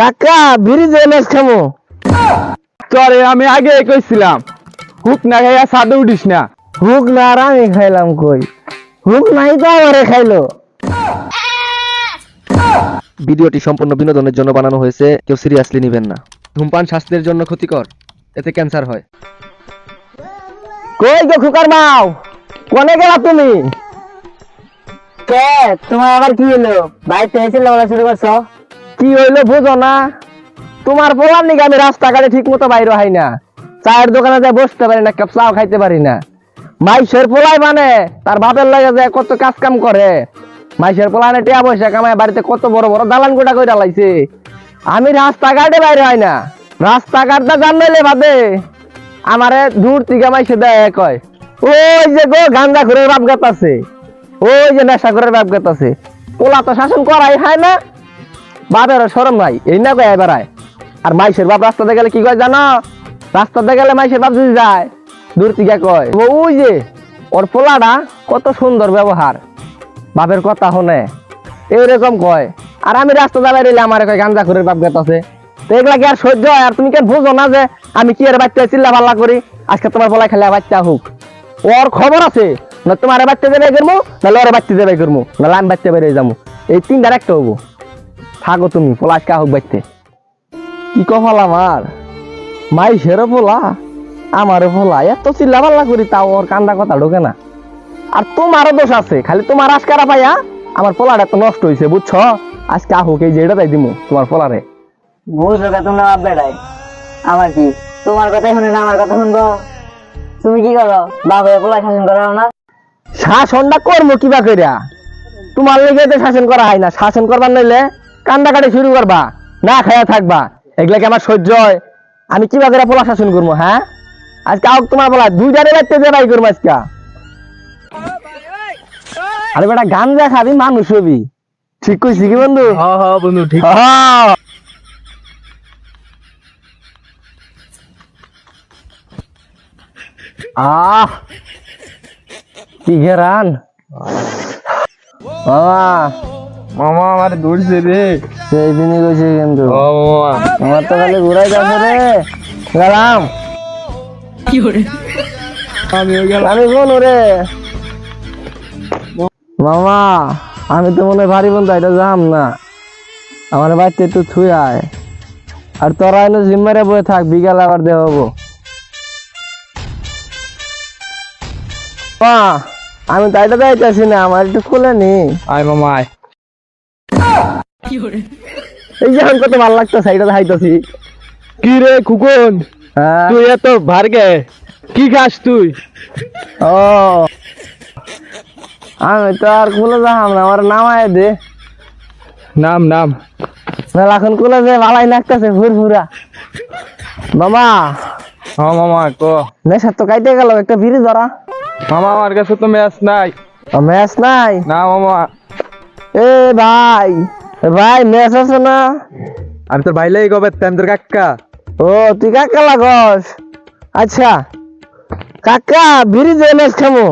কাকা বিড়ি দিয়ে মাছ খামো তোরে আমি আগে কইছিলাম হুক না খাইয়া সাদে উঠিস না। হুক না আর আমি খাইলাম কই? হুক নাই তো আমারে খাইলো। ভিডিওটি সম্পূর্ণ বিনোদনের জন্য বানানো হয়েছে কেউ সিরিয়াসলি নেবেন না। ধূমপান স্বাস্থ্যের জন্য ক্ষতিকর এতে ক্যান্সার হয়। কই গো খুকার মাও? কোনে গেলা তুমি? কে তোমার আবার কি হলো? বাড়িতে এসে বলা শুরু করছ? কি হইল বুঝো না? তোমার পোলার নিকে আমি রাস্তাঘাটে ঠিক মতো বাইরে হয় না। চায়ের দোকানে যায় বসতে পারি না, কাপ চাও খাইতে পারি না। মাইসের পোলাই মানে তার বাপের লাগে যায় কত কাজ কাম করে। মাইসের পোলানে টিয়া পয়সা কামায়, বাড়িতে কত বড় বড় দালান গোটা কইরা লাইছে। আমি রাস্তাঘাটে বাইরে হয় না। রাস্তাঘাটটা জানলে ভাবে আমারে দূর থেকে মাইসে দেয় কয় ওই যে গো গান্দা ঘুরের বাপ গাত আছে। ওই যে নেশা ঘুরের বাপ গাত আছে। পোলা তো শাসন করাই হয় না। বাপের সরম নাই, এই না কয় এবার আর মাইসের বাপ রাস্তাতে গেলে কি কয় জানো? রাস্তাতে গেলে মাইসের বাপ যদি যায়, দূর থেকে কয় ওই যে, ওর পোলাটা কত সুন্দর ব্যবহার। বাপের কথা শোনে, এইরকম কয়। আর আমি রাস্তা দাঁড়াই রইলে আমার কয় গাঞ্জা ঘুরের বাপ গাত আছে তো এগুলা কি আর সহ্য হয়? আর তুমি কেন বুঝো না যে, আমি কি আর বাচ্চা চিল্লা পাল্লা করি? আজকে তোমার বলাই খেলে বাচ্চা হোক। ওর খবর আছে, না তোমার বাচ্চা দেবে করব নাহলে ওর বাচ্চা দেবে করব নাহলে আমি বাচ্চা বেরিয়ে যাব এই তিনটার একটা হব। থাকো তুমি পোলা আজকে হোক বাচ্চা কি কফল আমার মাই সেরো পোলা আমারও পোলা এত চিল্লা পাল্লা করি তাও ওর কান্দা কথা ঢোকে না। আর তোমারও দোষ আছে খালি তোমার আজকারা পাইয়া আমার পোলাটা এত নষ্ট হয়েছে বুঝছ? আজকে আহুক এই যে এটা তাই দিমু তোমার পোলারে। বুঝলো কা তোমরা বাপ বেড়াই আমার কি? তোমার কথাই শুনে না আমার কথা শুনব? তুমি কি করো? হয়ে পোলা শাসন করো না? শাসনটা করব কিবা কইরা? তোমার লেগে শাসন করা হয় না। শাসন করবার নইলে কান্দা কাটি শুরু করবা না খায়া থাকবা। এগুলা কি আমার সহ্য হয়? আমি কিবা করে পোলা শাসন করব হ্যাঁ? আজকে আউক তোমার পোলা দুইটারে বাড়তে যে বাই করব আজকে। আরে বেটা গান যা খাবি মানুষ হবি। ঠিক কইছি কি বন্ধু? হ্যাঁ হ্যাঁ বন্ধু ঠিক। হ্যাঁ। আহ! কি ঘেরান? মামা মামা আমার দৌড়ছে রে। সেই দিনই কইছে কিন্তু ও মামা। আমার তো খালি ঘুরাই যাচ্ছে রে। গেলাম। আমি ওই গেলাম। আমি কোন রে। মামা আমি তো মনে ভারী বন্ধু এটা যাম না। আমার বাড়িতে একটু ছুঁই আয়। আর তোরা এনে জিম্মারে বয়ে থাক বিকাল আবার দেওয়া হব। মা আমি তো এটা যাইতেছি না আমার একটু খুলে নি। আয় মামা আয়। এই যে এখন কত ভালো লাগতেছে এটা হাইতেছি কি রে খুকুন? হ্যাঁ? তুই এত ভারগে কি খাস তুই? ও। আমি তো আর যাহাম না আমার নামায় দে। নাম নাম। মেলাখন খুলে যে ভালাই লাগতেছে ফুরফুরা মামা। হ্যাঁ মামা ক। নেশা তো কাইতে গেল একটা বিড়ি ধরা। মামা আমার কাছে তো ম্যাচ নাই। ম্যাচ নাই? না মামা। এ ভাই ভাই ম্যাচ আছে না? আমি তোর ভাইলাই কবে তেম তোর কাকা। ও তুই কাকা লাগস? আচ্ছা কাকা বিড়ি দিয়ে ম্যাচ খামো।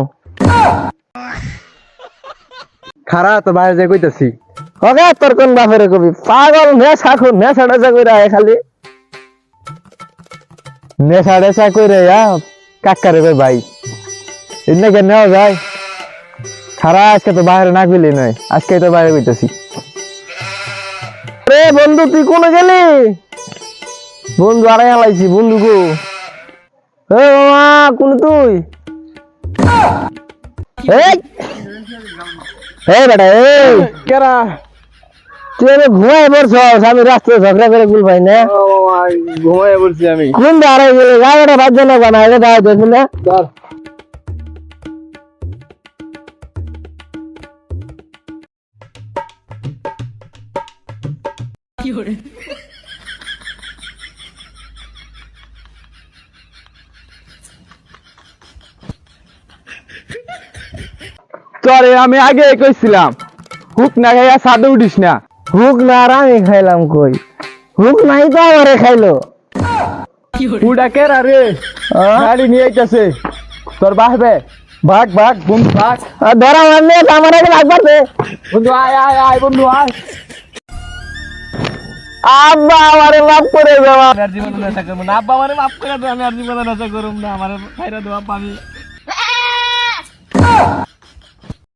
খারা তোর বাইরে যাই কইতাছি। ওকে তোর কোন বাপের কবি? পাগল নেশা খুন নেশা টেশা করে আয় খালি। টেশা করে আ কাকারে কই ভাই। এদিকে কেন যায় খারা আজকে তো বাইরে না গেলি নয় আজকে তো বাইরে কইতেছি রে বন্ধু তুই কোনে গেলি? বন্ধু আড়াই হালাইছি বন্ধু গো। এ মামা কোন তুই? এই! বেটা এই! কেরা? তুই আমি ঘুমাই পড়ছস আমি রাস্তায় ঝগড়া করে গুল পাই না। বলছি আমি। কোন দাঁড়াই গেলে? গাড়িটা বাজছে না কেন এটা দাঁড়াই দেখুন না তোরে আমি আগে কইছিলাম হুক না খাইয়া সাদে উঠিস না। হুক না আর আমি খাইলাম কই? হুক নাই তো আমারে খাইলো। উডা রে? গাড়ি নিয়ে আইতাছে। তোর বাহবে ভাগ ভাগ বন্ধু ভাগ। ধরা মারলে আমার আগে লাগবার দে বন্ধু আয় আয় আয় বন্ধু আয়। আব্বা, আমারে মাফ করে দাও। আমি আর জীবনে নেশা করব না। আব্বা, আমারে মাফ করে দাও, আমি আর জীবনে নেশা করব না। আমার খাইরা দেওয়া পানি